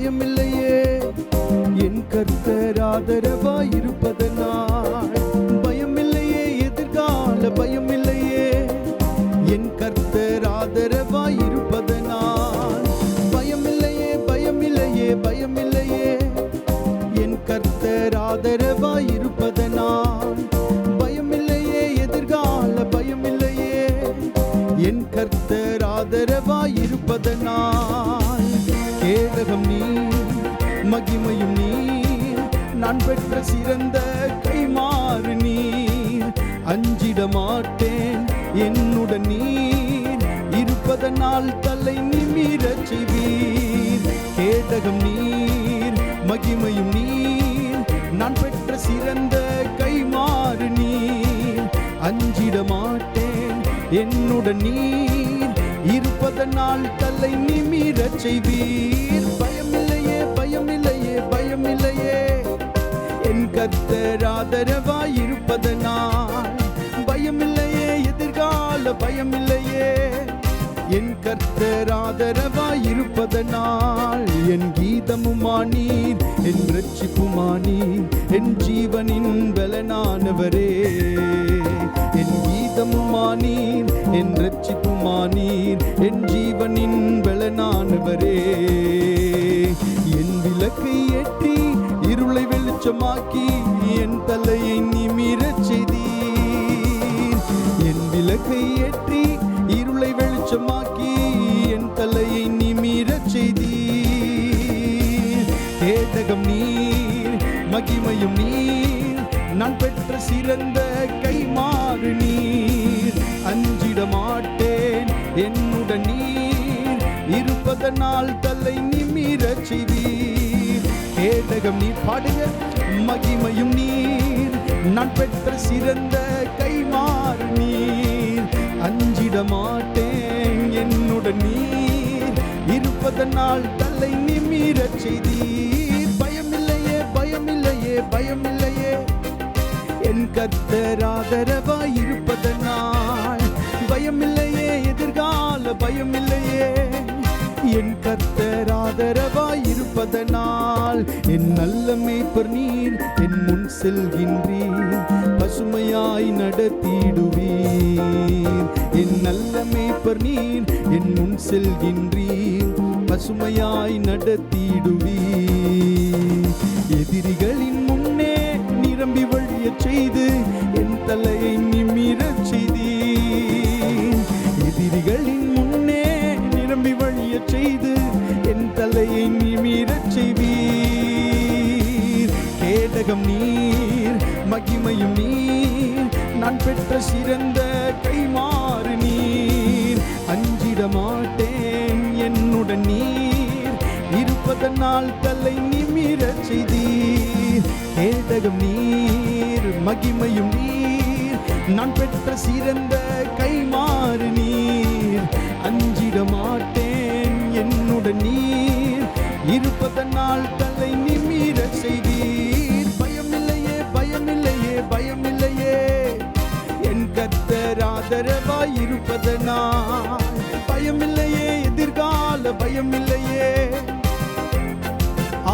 பயமில்லையே. என் கர்த்தர் ஆதரவாய் இருப்பதனால் பயமில்லையே எதிர்கால பயமில்லையே. என் கர்த்தர் ஆதரவாய் இருப்பதனால் பயமில்லையே பயமில்லையே பயமில்லையே. என் கர்த்தர் ஆதரவாய் இருப்பதனால் பயமில்லையே எதிர்கால பயமில்லையே. என் கர்த்தர் ஆதரவாய் இருப்பதனால் கேடகம் நீ மகிமையும் நீ நான் பெற்ற சிறந்த கைமாறு நீ அஞ்சிட மாட்டேன் என்னுடன் நீ இருப்பதனால் தலை நிமிரச் செய்வீர். கேதகம் நீர் மகிமையும் நீர் நான் பெற்ற சிறந்த கைமாறு நீர். அஞ்சிட மாட்டேன் என்னுடன் நீர் இருப்பதனால் தலை நிமிரச் செய்வீர். பயமில்லையே பயமில்லையே பயமில்லையே. என் கர்த்தர் ஆதரவாய் இருப்பதனால் பயமில்லையே எதிர்கால பயமில்லையே. என் கர்த்தர் ஆதரவாய் இருப்பதனால் என் கீதமுமானீர் என் ரட்சிப்புமானீர் என் ஜீவனின் பலனானவரே. என் கீதமுமானீர் என் ரட்சிப்புமானீர் என் ஜீவனின் பலனானவரே. என் விளக்கை ஏற்றி இருளை வெளிச்சமாக்கி என் தலையை நிமிரச் செய்தீர். என் விளக்கை ஏற்றி இருளை வெளிச்சமாக்கி என் தலையை நிமிரச் செய்தீர். கேதகம் நீர் மகிமையும் நீர் நான் பெற்ற சிறந்த கைமாறு நீர். அஞ்சிட மாட்டேன் என்னுடன் நீர் இருப்பதனால் தலை நிமிரச் செய்வீர் கேடகம் நீர் பாடுக மகிமையும் நீர். நான் பெற்ற சிறந்த கைமாறு நீர். அஞ்சிட மாட்டேன் என்னுடன் நீர் இருப்பதனால் தலை நிமிரச் செய்தீர் பயமில்லையே பயமில்லையே பயமில்லையே. என் கர்த்தர் ஆதரவாய் என் கர்த்தர் ஆதரவாய் இருப்பதனால் என் நல்ல மேய்ப்பர் நீர் என் முன் செல்கின்றீர். பசுமையாய் நடத்திடுவீர். என் நல்ல மேய்ப்பர் நீர் என் முன் செல்கின்றீர். பசுமையாய் நடத்திடுவீர். எதிரிகளின் முன்னே நிரம்பி வழியச் செய்து என் தலையை நிமிரச் செய்தீர். எதிரிகளின் தலையை நிமிரச் செய்வீர். கேடகம் நீர் மகிமையும் நீர் நான் பெற்ற சிறந்த கைமாறு நீர். அஞ்சிட மாட்டேன் என்னுடன் நீர் இருப்பதனால் தலை நிமிரச் செய்தீர். கேடகம் நீர் மகிமையும் நீர் நான் பெற்ற சிறந்த கைமாறு நீர். அஞ்சிட மாட்டேன் என்னுடன் நீர். இருப்பதனால் தலை நிமிரச் செய்தீர் பயமில்லையே பயமில்லையே பயமில்லையே. என் கர்த்தர் ஆதரவாய் இருப்பதனால் பயமில்லையே எதிர்கால பயமில்லையே.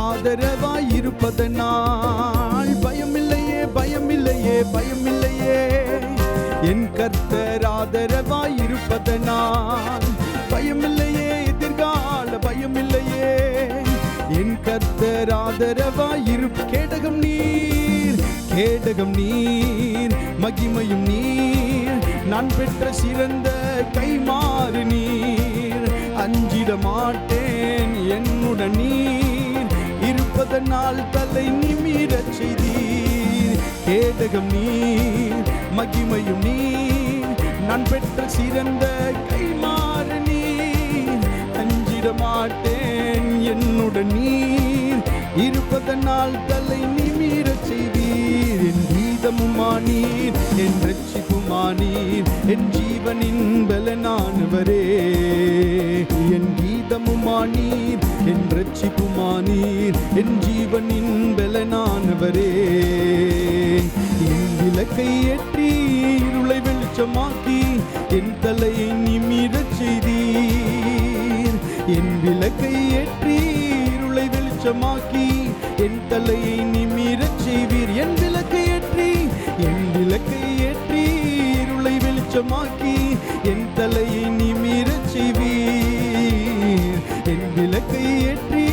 ஆதரவாய் இருப்பதனால் பயமில்லையே பயமில்லையே பயமில்லையே. என் கர்த்தர் ஆதரவாய் இருப்பதனால் பயமில்லையே எதிர்கால பயமில்லை என் கர்த்தர் ஆதரவாய் இரு கேடகம் நீர் கேடகம் நீர் மகிமையும் நீர். நான் பெற்ற சிறந்த கைமாறு நீர். அஞ்சிட மாட்டேன் என்னுடன் நீர். இருப்பதனால் தலை நிமிரச் செய்தீர். கேடகம் நீர் மகிமையும் நீர். நான் பெற்ற சிறந்த கைமாறு நீர். அஞ்சிட மாட்டேன் என்னுடன் நீர் இருப்பதனால் தலை நிமிரச் செய்வீர். என் கீதமுமானீர் என் ரட்சிப்புமானீர் என் ஜீவனின் பலனானவரே என் கீதமுமானீர் என் ரட்சிப்புமானீர் என் ஜீவனின் பலனானவரே என் விளக்கை ஏற்றி இருளை வெளிச்சமாக்கி என் தலையை நிமிரச் செய்தீர். என் விளக்கை ஏற்றி இருளை வெளிச்சமாக்கி என் தலையை நிமிரச் செய்வீர். என் விளக்கை ஏற்றி என் விளக்கை ஏற்றி இருளை வெளிச்சமாக்கி என் தலையை நிமிரச் செய்வீர். என் விளக்கை ஏற்றி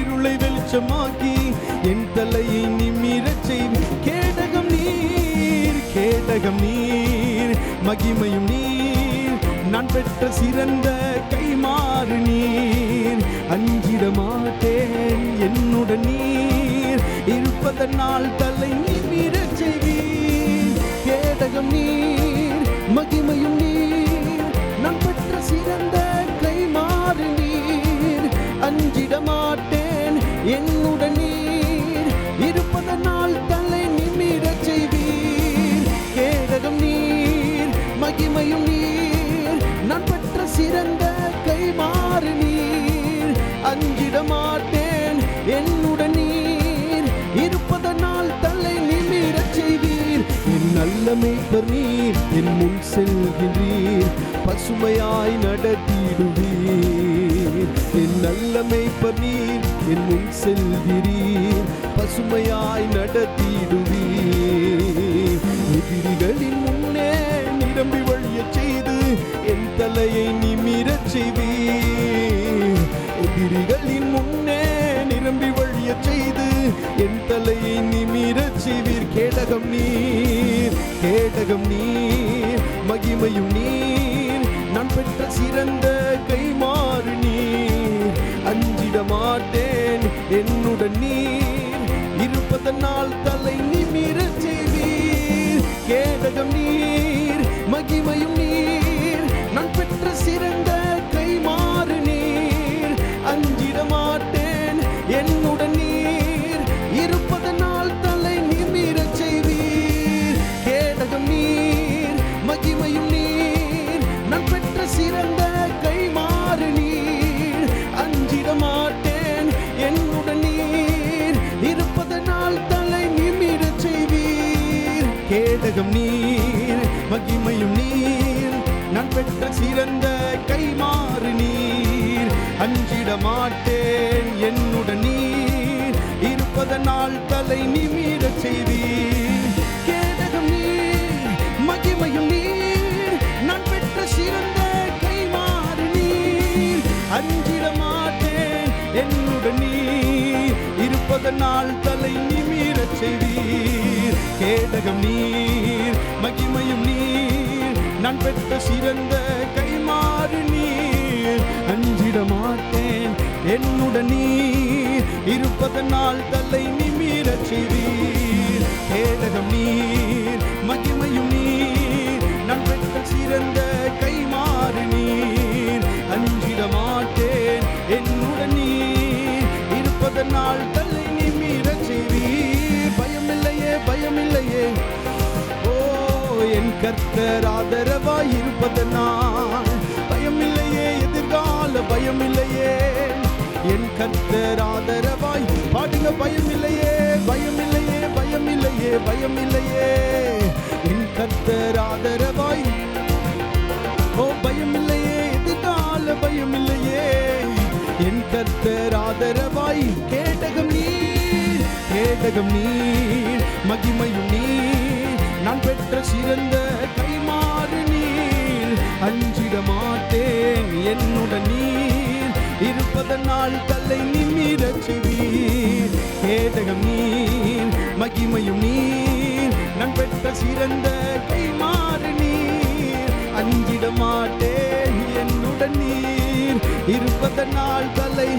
இருளை வெளிச்சமாக்கி என் தலையை நிமிரச் செய்வீர். கேடகம் நீர் கேடகம் நீர் மகிமையும் நீர். நான் பெற்ற சிறந்த என்னுடன் நீர் இருப்பதனால் தலை நிமிரச் செய்வீர். கேடகம் நீர் மகிமையும் நீர். நம் பெற்ற சிறந்த கை மாறு நீர். அஞ்சிட மாட்டேன் என்னுடன் நீர். நல்ல நீர் என் முன் செல்கின்றீர். பசுமையாய் நடத்திடுவீர். என் நல்ல மேய்ப்பர் நீர் என் முன் செல்கிறீர். பசுமையாய் நடத்திடுவீர். எதிரிகளின் முன்னே நிரம்பி வழியச் செய்து என் தலையை நிமிரச் செய்வீர். எதிரிகள் கேடகம் நீர் மகிமையும் நீர். நான் பெற்ற சிறந்த கைமாறு நீர். அஞ்சிட மாட்டேன் என்னுடன் நீர். திறந்த சிறந்த கைமாறு நீர். அஞ்சிட மாட்டேன் என்னுடன் நீர். இருப்பதனால் தலை நிமிரச் செய்வீர். கேடகம் நீர் மகிமையும் நீர். நான் பெற்ற சிறந்த கைமாறு நீர். அஞ்சிட மாட்டேன் என்னுடன் நீர். இருப்பதனால் தலை நிமிரச் செய்வீர். கேடகம் நீர் மகிமையும் நீர். நான் பெற்ற சிறந்த என்னுடன் நீர் இருப்பதனால் தலை நிமிரச் செய்தீர் கேடகம் நீர் மகிமையும் நீர் நான் பெற்ற சிறந்த கைமாறு நீர். அஞ்சிட மாட்டேன் என்னுடன் நீர் இருப்பதனால் தலை நிமிரச் செய்தீர் பயமில்லையே பயமில்லையே. ஓ என் கர்த்தர் ஆதரவாய் இருப்பது என் கர்த்தர் ஆதரவாய். பாடுங்க பயம் இல்லையே பயம் இல்லையே பயம் இல்லையே பயம் இல்லையே என் கர்த்தர் ஆதரவாய். ஓ பயம் பயமில்லையே எதிர்கால பயமில்லையே. என் கர்த்தர் ஆதரவாய். கேடகம் நீர் கேடகம் நீர் மகிமையும் நீர். நான் பெற்ற சிறந்த கைமாறு நீர். அஞ்சிட மாட்டேன் என்னுடன் இருப்பதனால் தலை நிமிரச் செய்வீர் ஏதகம் நீர் மகிமையும் நீர் நான் பெற்ற சிறந்த கைமாறு நீர். அஞ்சிட மாட்டேன் என்னுடன் நீர். இருப்பதனால் தலை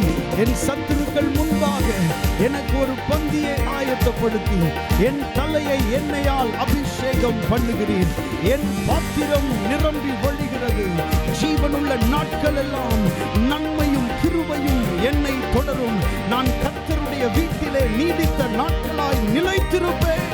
என் சத்துருக்கள் முன்பாக எனக்கு ஒரு பந்தியை ஆயத்தப்படுத்தி என் தலையை எண்ணெயால் அபிஷேகம் பண்ணுகிறீர். என் பாத்திரம் நிரம்பி வழிகிறது ஜீவனுள்ள நாட்கள் எல்லாம் நன் தொடரும் நான் கத்தருடைய வீட்டிலே நீடித்த நாட்களாய் நிலைத்திருப்பேன்.